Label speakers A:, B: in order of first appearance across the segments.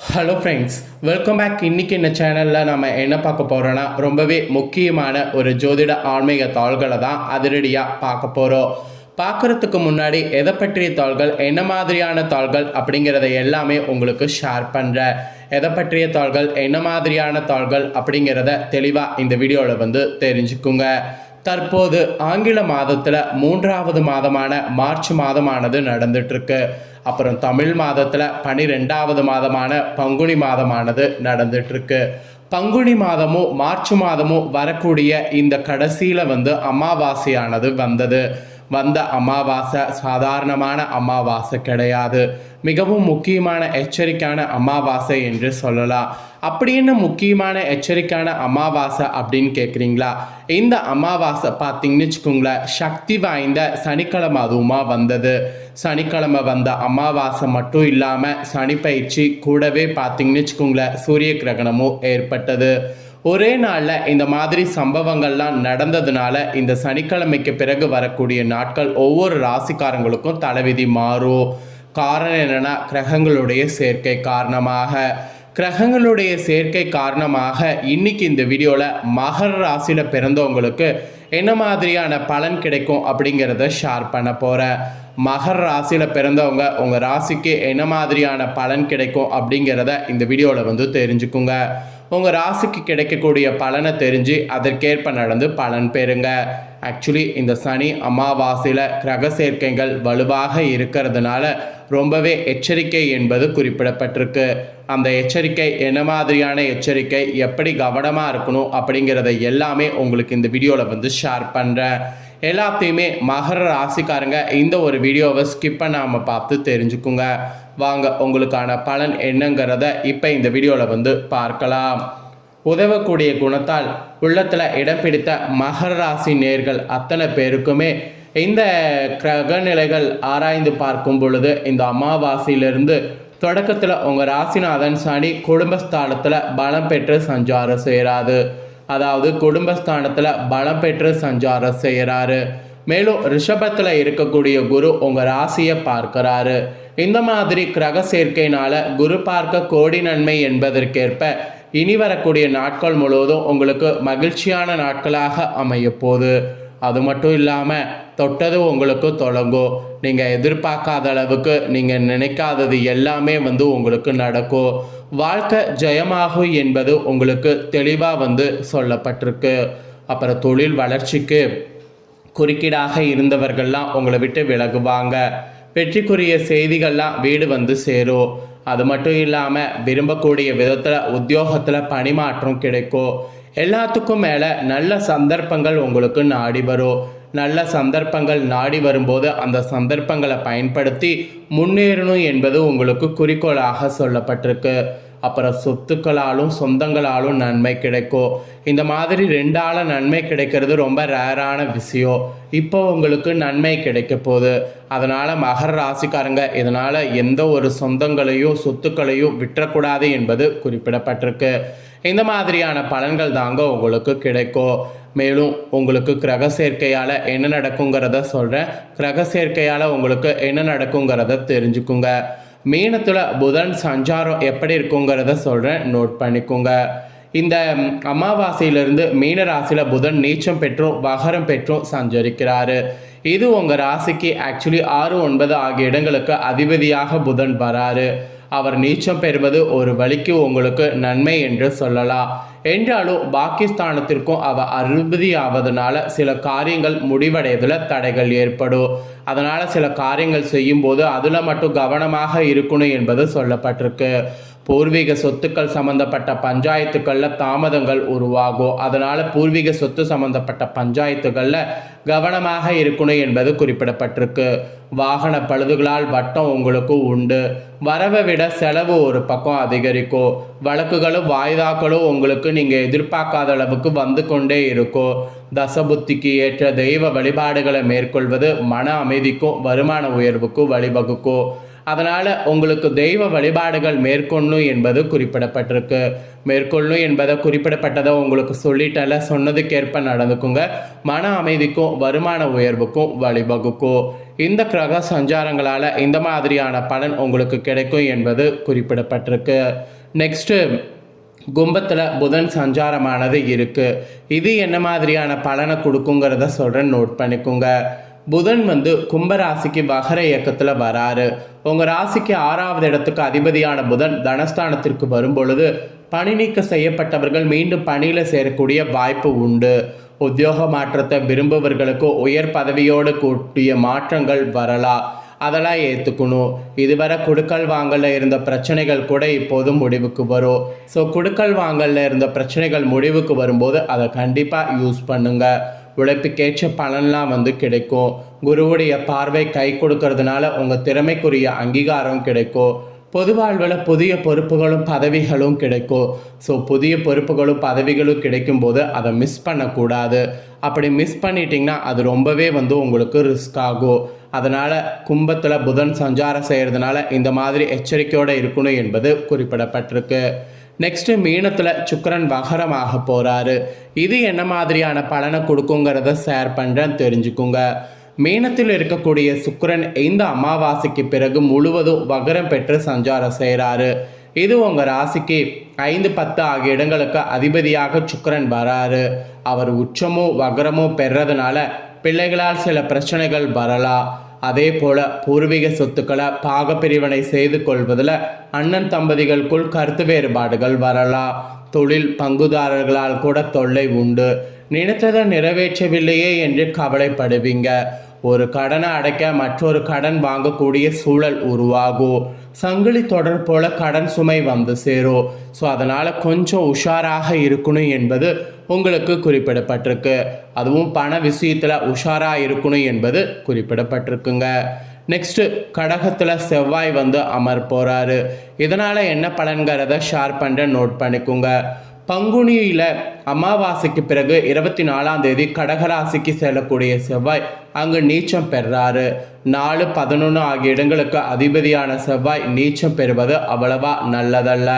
A: Hello friends welcome back இன்றைக்கி இந்த சேனலில் நம்ம என்ன பார்க்க போகிறோன்னா ரொம்பவே முக்கியமான ஒரு ஜோதிட ஆன்மீக தாள்களை தான் அதிரடியாக பார்க்க போகிறோம் பார்க்குறதுக்கு முன்னாடி எதை பற்றிய தாள்கள் என்ன மாதிரியான தாள்கள் அப்படிங்கிறத எல்லாமே உங்களுக்கு ஷேர் பண்ணுறேன் எதை பற்றிய தாள்கள் என்ன மாதிரியான தாள்கள் அப்படிங்கிறத தெளிவாக இந்த வீடியோவில் வந்து தெரிஞ்சுக்குங்க. தற்போது ஆங்கில மாதத்தில் மூன்றாவது மாதமான மார்ச் மாதமானது நடந்துட்டுருக்கு. அப்புறம் தமிழ் மாதத்தில் பனிரெண்டாவது மாதமான பங்குனி மாதமானது நடந்துட்டுருக்கு. பங்குனி மாதமும் மார்ச் மாதமும் வரக்கூடிய இந்த கடைசியில் வந்து அமாவாசையானது வந்தது. வந்த அமாவாசை சாதாரணமான அமாவாசை கிடையாது. மிகவும் முக்கியமான எச்சரிக்கையான அமாவாசை என்று சொல்லலாம். அப்படி என்ன முக்கியமான எச்சரிக்கையான அமாவாசை அப்படின்னு கேட்குறீங்களா இந்த அமாவாசை பார்த்தீங்கன்னு வச்சுக்கோங்களேன் சக்தி வாய்ந்த சனிக்கிழமை அதுவுமா வந்தது? சனிக்கிழமை வந்த அமாவாசை மட்டும் இல்லாமல் சனி பயிற்சி கூடவே பார்த்தீங்கன்னு வச்சுக்கோங்களேன் சூரிய கிரகணமும் ஏற்பட்டது. ஒரே நாளில் இந்த மாதிரி சம்பவங்கள்லாம் நடந்ததுனால இந்த சனிக்கிழமைக்கு பிறகு வரக்கூடிய நாட்கள் ஒவ்வொரு ராசிக்காரங்களுக்கும் தலைவிதி மாறும். காரணம் என்னென்னா கிரகங்களுடைய சேர்க்கை காரணமாக. கிரகங்களுடைய சேர்க்கை காரணமாக இன்னைக்கு இந்த வீடியோவில் மகர ராசியில் பிறந்தவங்களுக்கு என்ன மாதிரியான பலன் கிடைக்கும் அப்படிங்கிறத ஷேர் பண்ண போகிறேன் மகர ராசியில் பிறந்தவங்க உங்கள் ராசிக்கு என்ன மாதிரியான பலன் கிடைக்கும் அப்படிங்கிறத இந்த வீடியோவில் வந்து தெரிஞ்சுக்குங்க. உங்கள் ராசிக்கு கிடைக்கக்கூடிய பலனை தெரிஞ்சு அதற்கேற்ப நடந்து பலன் பெறுங்க. ஆக்சுவலி இந்த சனி அமாவாசையில் கிரக சேர்க்கைகள் வலுவாக இருக்கிறதுனால ரொம்பவே எச்சரிக்கை என்பது குறிப்பிடப்பட்டிருக்கு. அந்த எச்சரிக்கை என்ன மாதிரியான எச்சரிக்கை எப்படி கவனமாக இருக்கணும் அப்படிங்கிறத எல்லாமே உங்களுக்கு இந்த வீடியோவில் வந்து ஷேர் பண்ணுறேன் எல்லாத்தையுமே மகர ராசிக்காரங்க இந்த ஒரு வீடியோவை ஸ்கிப் பண்ணாமல் பார்த்து தெரிஞ்சுக்குங்க. வாங்க உங்களுக்கான பலன் என்னங்கிறத இப்போ இந்த வீடியோவில் வந்து பார்க்கலாம். உதவக்கூடிய குணத்தால் உள்ளத்தில் இடம் பிடித்த மகர ராசி நேர்கள் அத்தனை பேருக்குமே இந்த கிரகநிலைகள் ஆராய்ந்து பார்க்கும் பொழுது இந்த அமாவாசையிலிருந்து தொடக்கத்தில் உங்கள் ராசிநாதன் சனி குடும்பஸ்தானத்தில் பலம் பெற்று சஞ்சாரம் சேராது அதாவது குடும்பஸ்தானத்தில் பலம் பெற்று சஞ்சாரம் செய்கிறாரு மேலும் ரிஷபத்தில் இருக்கக்கூடிய குரு உங்கள் ராசியை பார்க்கிறாரு. இந்த மாதிரி கிரக சேர்க்கையினால குரு பார்க்க கோடி நன்மை என்பதற்கேற்ப இனி வரக்கூடிய நாட்கள் முழுவதும் உங்களுக்கு மகிழ்ச்சியான நாட்களாக அமைய போகுது. அது மட்டும் இல்லாமல் தொட்டது உங்களுக்கு தொடங்கும். நீங்கள் எதிர்பார்க்காத அளவுக்கு நீங்கள் நினைக்காதது எல்லாமே வந்து உங்களுக்கு நடக்கும். வாழ்க்கை ஜெயமாகும் என்பது உங்களுக்கு தெளிவாக வந்து சொல்லப்பட்டிருக்கு. அப்புறம் தொழில் வளர்ச்சிக்கு குறுக்கீடாக இருந்தவர்கள்லாம் உங்களை விட்டு விலகுவாங்க. வெற்றிக்குரிய செய்திகள்லாம் வீடு வந்து சேரும். அது மட்டும் இல்லாமல் விரும்பக்கூடிய விதத்தில் உத்தியோகத்தில் பணிமாற்றம் கிடைக்கும். எல்லாத்துக்கும் மேலே நல்ல சந்தர்ப்பங்கள் உங்களுக்கு நாடி வரும். நல்ல சந்தர்ப்பங்கள் நாடி வரும்போது அந்த சந்தர்ப்பங்களை பயன்படுத்தி முன்னேறணும் என்பது உங்களுக்கு குறிக்கோளாக சொல்லப்பட்டிருக்கு. அப்புறம் சொத்துக்களாலும் சொந்தங்களாலும் நன்மை கிடைக்கும். இந்த மாதிரி ரெண்டால நன்மை கிடைக்கிறது ரொம்ப ரேரான விஷயம். இப்போ உங்களுக்கு நன்மை கிடைக்க போகுது. அதனால் மகர ராசிக்காரங்க இதனால் எந்த ஒரு சொந்தங்களையும் சொத்துக்களையும் விற்றக்கூடாது என்பது குறிப்பிடப்பட்டிருக்கு. இந்த மாதிரியான பலன்கள் தாங்க உங்களுக்கு கிடைக்கும். மேலும் உங்களுக்கு கிரக சேர்க்கையால் என்ன நடக்குங்கிறத சொல்கிறேன் கிரக சேர்க்கையால் உங்களுக்கு என்ன நடக்குங்கிறத தெரிஞ்சுக்குங்க. மீனத்தில் புதன் சஞ்சாரம் எப்படி இருக்குங்கிறத சொல்கிறேன் நோட் பண்ணிக்கோங்க. இந்த அமாவாசையிலிருந்து மீன ராசியில் புதன் நீச்சம் பெற்றும் வகரம் பெற்றும் சஞ்சரிக்கிறாரு. இது உங்கள் ராசிக்கு ஆக்சுவலி ஆறு ஒன்பது ஆகிய இடங்களுக்கு அதிபதியாக புதன் வராரு. அவர் நீச்சம் பெறுவது ஒரு வழிக்கு உங்களுக்கு நன்மை என்று சொல்லலாம். என்றாலும் பாகிஸ்தானத்திற்கும் அவர் அறுபதியாவதுனால சில காரியங்கள் முடிவடைவதில் தடைகள் ஏற்படும். அதனால் சில காரியங்கள் செய்யும்போது அதில் மட்டும் கவனமாக இருக்கணும் என்பது சொல்லப்பட்டிருக்கு. பூர்வீக சொத்துக்கள் சம்பந்தப்பட்ட பஞ்சாயத்துக்களில் தாமதங்கள் உருவாகும். அதனால் பூர்வீக சொத்து சம்பந்தப்பட்ட பஞ்சாயத்துகளில் கவனமாக இருக்கணும் என்பது குறிப்பிடப்பட்டிருக்கு. வாகன பழுதுகளால் வட்டம் உங்களுக்கு உண்டு. வரவை விட செலவு ஒரு பக்கம் அதிகரிக்கும். வழக்குகளும் வாய்தாக்களும் உங்களுக்கு நீங்கள் எதிர்பார்க்காத அளவுக்கு வந்து கொண்டே இருக்கும். தசபுத்திக்கு ஏற்ற தெய்வ வழிபாடுகளை மேற்கொள்வது மன அமைதிக்கும் வருமான உயர்வுக்கும் வழிவகுக்கும். அதனால் உங்களுக்கு தெய்வ வழிபாடுகள் மேற்கொள்ளணும் என்பது குறிப்பிடப்பட்டிருக்கு. மேற்கொள்ளணும் என்பதை குறிப்பிடப்பட்டதை உங்களுக்கு சொல்லிட்டல சொன்னதுக்கேற்ப நடந்துக்குங்க. மன அமைதிக்கும் வருமான உயர்வுக்கும் வழிவகுக்கும். இந்த கிரக சஞ்சாரங்களால் இந்த மாதிரியான பலன் உங்களுக்கு கிடைக்கும் என்பது குறிப்பிடப்பட்டிருக்கு. நெக்ஸ்ட்டு கும்பத்தில் புதன் சஞ்சாரமானது இருக்குது இது என்ன மாதிரியான பலனை கொடுக்குங்கிறத சொல்கிறேன் நோட் பண்ணிக்கோங்க. புதன் வந்து கும்பராசிக்கு வகர இயக்கத்தில் வராரு. உங்கள் ராசிக்கு ஆறாவது இடத்துக்கு அதிபதியான புதன் தனஸ்தானத்திற்கு வரும் பொழுது பணி நீக்கம் செய்யப்பட்டவர்கள் மீண்டும் பணியில் சேரக்கூடிய வாய்ப்பு உண்டு. உத்தியோக மாற்றத்தை விரும்புபவர்களுக்கு உயர் பதவியோடு கூட்டிய மாற்றங்கள் வரலாம். அதெல்லாம் ஏற்றுக்கணும் இதுவரை குடுக்கல் வாங்கல இருந்த பிரச்சனைகள் கூட இப்போதும் முடிவுக்கு வரும். ஸோ குடுக்கல் வாங்கலில் இருந்த பிரச்சனைகள் முடிவுக்கு வரும்போது அதை கண்டிப்பாக யூஸ் பண்ணுங்கள் உழைப்புக்கேற்ற பலன்லாம் வந்து கிடைக்கும். குருவுடைய பார்வை கை கொடுக்கறதுனால உங்கள் திறமைக்குரிய அங்கீகாரம் கிடைக்கும். பொது வாழ்வில் புதிய பொறுப்புகளும் பதவிகளும் கிடைக்கும். ஸோ புதிய பொறுப்புகளும் பதவிகளும் கிடைக்கும்போது அதை மிஸ் பண்ணக்கூடாது. அப்படி மிஸ் பண்ணிட்டீங்கன்னா அது ரொம்பவே வந்து உங்களுக்கு ரிஸ்க் ஆகும். அதனால் கும்பத்தில் புதன் சஞ்சாரம் செய்கிறதுனால இந்த மாதிரி எச்சரிக்கையோடு இருக்கணும் என்பது குறிப்பிடப்பட்டிருக்கு. நெக்ஸ்ட்டு மீனத்தில் சுக்கரன் வகரமாக போகிறாரு இது என்ன மாதிரியான பலனை கொடுக்குங்கிறத ஷேர் பண்ணுறேன் தெரிஞ்சுக்குங்க. மீனத்தில் இருக்கக்கூடிய சுக்கரன் இந்த அமாவாசைக்கு பிறகு முழுவதும் வகரம் பெற்று சஞ்சாரம் செய்கிறாரு இது உங்கள் ராசிக்கு ஐந்து பத்து ஆகிய இடங்களுக்கு அதிபதியாக சுக்கரன் வராரு. அவர் உச்சமோ வகரமோ பெறதுனால பிள்ளைகளால் சில பிரச்சனைகள் வரலாம் அதே போல பூர்வீக சொத்துக்களை பாகப்பிரிவினை செய்து கொள்வதில் அண்ணன் தம்பதிகளுக்குள் கருத்து வேறுபாடுகள் வரலாம் தொழில் பங்குதாரர்களால் கூட தொல்லை உண்டு. நினைத்ததை நிறைவேற்றவில்லையே என்று கவலைப்படுவீங்க. ஒரு கடனை அடைக்க மற்றொரு கடன் வாங்கக்கூடிய சூழல் உருவாகும் சங்கிலி தொடர் போல கடன் சுமை வந்து சேரும் ஸோ அதனால் கொஞ்சம் உஷாராக இருக்கணும் என்பது உங்களுக்கு குறிப்பிடப்பட்டிருக்கு. அதுவும் பண விஷயத்தில் உஷாராக இருக்கணும் என்பது குறிப்பிடப்பட்டிருக்குங்க. நெக்ஸ்ட்டு கடகத்தில் செவ்வாய் வந்து அமர் போகிறாரு இதனால் என்ன பலன்கிறத ஷேர் பண்ணுற நோட் பண்ணிக்கோங்க. பங்குனியில் அமாவாசைக்கு பிறகு இருபத்தி நாலாம் தேதி கடகராசிக்கு செல்லக்கூடிய செவ்வாய் அங்கு நீச்சம் பெறாரு. நாலு பதினொன்று ஆகிய இடங்களுக்கு அதிபதியான செவ்வாய் நீச்சம் பெறுவது அவ்வளவா நல்லதல்ல.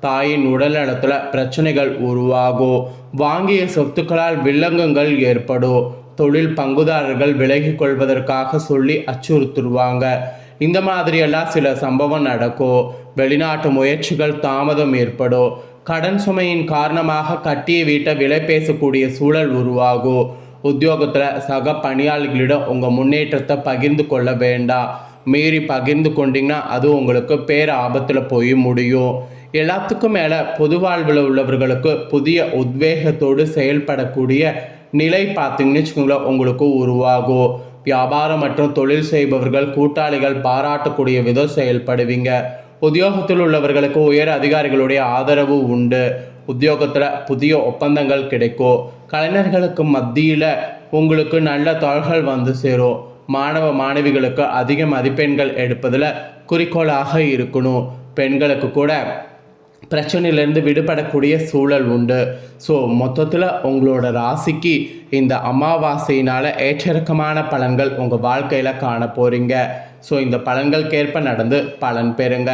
A: தாயின் உடல் நலத்தில் பிரச்சனைகள் உருவாகும். வாங்கிய சொத்துக்களால் வில்லங்கங்கள் ஏற்படும். தொழில் பங்குதாரர்கள் விலகி கொள்வதற்காக சொல்லி அச்சுறுத்துருவாங்க இந்த மாதிரியெல்லாம் சில சம்பவம் நடக்கும். வெளிநாட்டு முயற்சிகள் தாமதம் ஏற்படும். கடன் சுமையின் காரணமாக கட்டிய வீட்டை விலை பேசக்கூடிய சூழல் உருவாகும் உத்தியோகத்தில் சக பணியாளர்களிடம் உங்கள் முன்னேற்றத்தை பகிர்ந்து கொள்ள வேண்டாம். மீறி பகிர்ந்து கொண்டீங்கன்னா அது உங்களுக்கு பேர் ஆபத்தில் போய் முடியும். எல்லாத்துக்கும் மேலே பொது வாழ்வில் உள்ளவர்களுக்கு புதிய உத்வேகத்தோடு செயல்படக்கூடிய நிலை பார்த்தீங்கன்னு வச்சுக்கோங்களேன் உங்களுக்கு உருவாகும் வியாபாரம் மற்றும் தொழில் செய்பவர்கள் கூட்டாளிகள் பாராட்டக்கூடிய விதம் செயல்படுவீங்க. உத்தியோகத்தில் உள்ளவர்களுக்கு உயர் அதிகாரிகளுடைய ஆதரவு உண்டு. உத்தியோகத்தில் புதிய ஒப்பந்தங்கள் கிடைக்கும் கலைஞர்களுக்கு மத்தியில் உங்களுக்கு நல்ல தொழில்கள் வந்து சேரும் மாணவ மாணவிகளுக்கு அதிக மதிப்பெண்கள் எடுப்பதில் குறிக்கோளாக இருக்கணும் பெண்களுக்கு கூட பிரச்சனையிலேருந்து விடுபடக்கூடிய சூழல் உண்டு. ஸோ மொத்தத்தில் உங்களோட ராசிக்கு இந்த அமாவாசையினால் ஏற்றிறக்கமான பலன்கள் உங்கள் வாழ்க்கையில் காண போகிறீங்க ஸோ இந்த பலன்களுக்கேற்ப நடந்து பலன் பெறுங்க.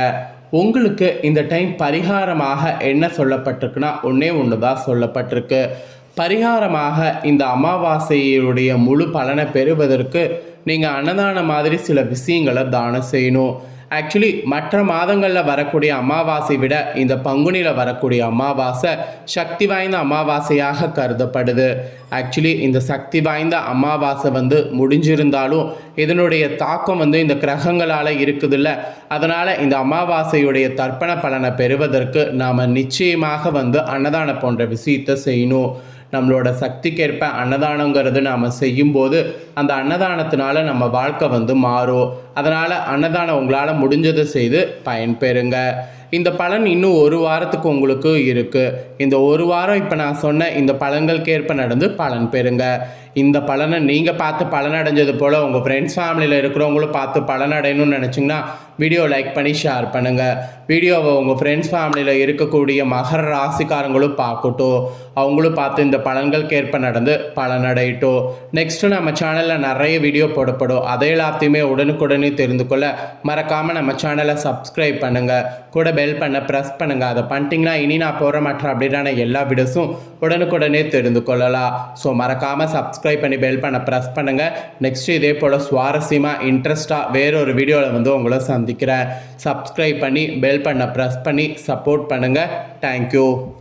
A: உங்களுக்கு இந்த டைம் பரிகாரமாக என்ன சொல்லப்பட்டிருக்குன்னா ஒன்றே ஒன்று தான் சொல்லப்பட்டிருக்கு. பரிகாரமாக இந்த அமாவாசையுடைய முழு பலனை பெறுவதற்கு நீங்கள் அன்னதானம் மாதிரி சில விஷயங்களை தானம் செய்யணும். ஆக்சுவலி மற்ற மாதங்களில் வரக்கூடிய அமாவாசை விட இந்த பங்குனியில் வரக்கூடிய அமாவாசை சக்தி வாய்ந்த அமாவாசையாக கருதப்படுது. ஆக்சுவலி இந்த சக்தி வாய்ந்த அமாவாசை வந்து முடிஞ்சிருந்தாலும் இதனுடைய தாக்கம் வந்து இந்த கிரகங்களால் இருக்குதுல்ல. அதனால் இந்த அமாவாசையுடைய தர்ப்பண பலனை பெறுவதற்கு நாம் நிச்சயமாக வந்து அன்னதானம் போன்ற விஷயத்தை செய்யணும். நம்மளோட சக்திக்கேற்ப அன்னதானங்கிறது நாம் செய்யும்போது அந்த அன்னதானத்தினால நம்ம வாழ்க்கை வந்து மாறும். அதனால் அன்னதானம் உங்களால் முடிஞ்சதை செய்து பயன்பெறுங்க. இந்த பலன் இன்னும் ஒரு வாரத்துக்கு உங்களுக்கு இருக்குது இந்த ஒரு வாரம் இப்போ நான் சொன்ன இந்த பலன்களுக்கேற்ப நடந்து பலன் பெறுங்க. இந்த பலனை நீங்கள் பார்த்து பலனடைஞ்சது போல் உங்கள் ஃப்ரெண்ட்ஸ் ஃபேமிலியில் இருக்கிறவங்களும் பார்த்து பலனடையணும்னு நினச்சிங்கன்னா வீடியோ லைக் பண்ணி ஷேர் பண்ணுங்கள் வீடியோவை உங்கள் ஃப்ரெண்ட்ஸ் ஃபேமிலியில் இருக்கக்கூடிய மகர ராசிக்காரங்களும் பார்க்கட்டும். அவங்களும் பார்த்து இந்த பலன்களுக்கு ஏற்ப நடந்து பலனடையட்டும். நெக்ஸ்ட்டு நம்ம சேனலில் நிறைய வீடியோ போடப்படும். அதை எல்லாத்தையுமே உடனுக்குடனே தெரிந்து கொள்ள மறக்காமல் நம்ம சேனலை சப்ஸ்கிரைப் பண்ணுங்கள் கூட பெல் பண்ண ப்ரெஸ் பண்ணுங்கள் அதை பண்ணிட்டீங்கன்னா இனி நான் போகிற மற்ற அப்படின்னா எல்லா வீடியோஸும் உடனுக்குடனே தெரிந்து கொள்ளலாம். ஸோ மறக்காமல் சப்ஸ்கிரைப் பண்ணி பெல் பண்ண ப்ரெஸ் பண்ணுங்கள் நெக்ஸ்ட்டு இதே போல் சுவாரஸ்யமாக இன்ட்ரெஸ்ட்டாக வேறொரு வீடியோவில் வந்து உங்களை சந்திக்கிறேன். சப்ஸ்கிரைப் பண்ணி பெல் பண்ண ப்ரெஸ் பண்ணி சப்போர்ட் பண்ணுங்கள் தேங்க்யூ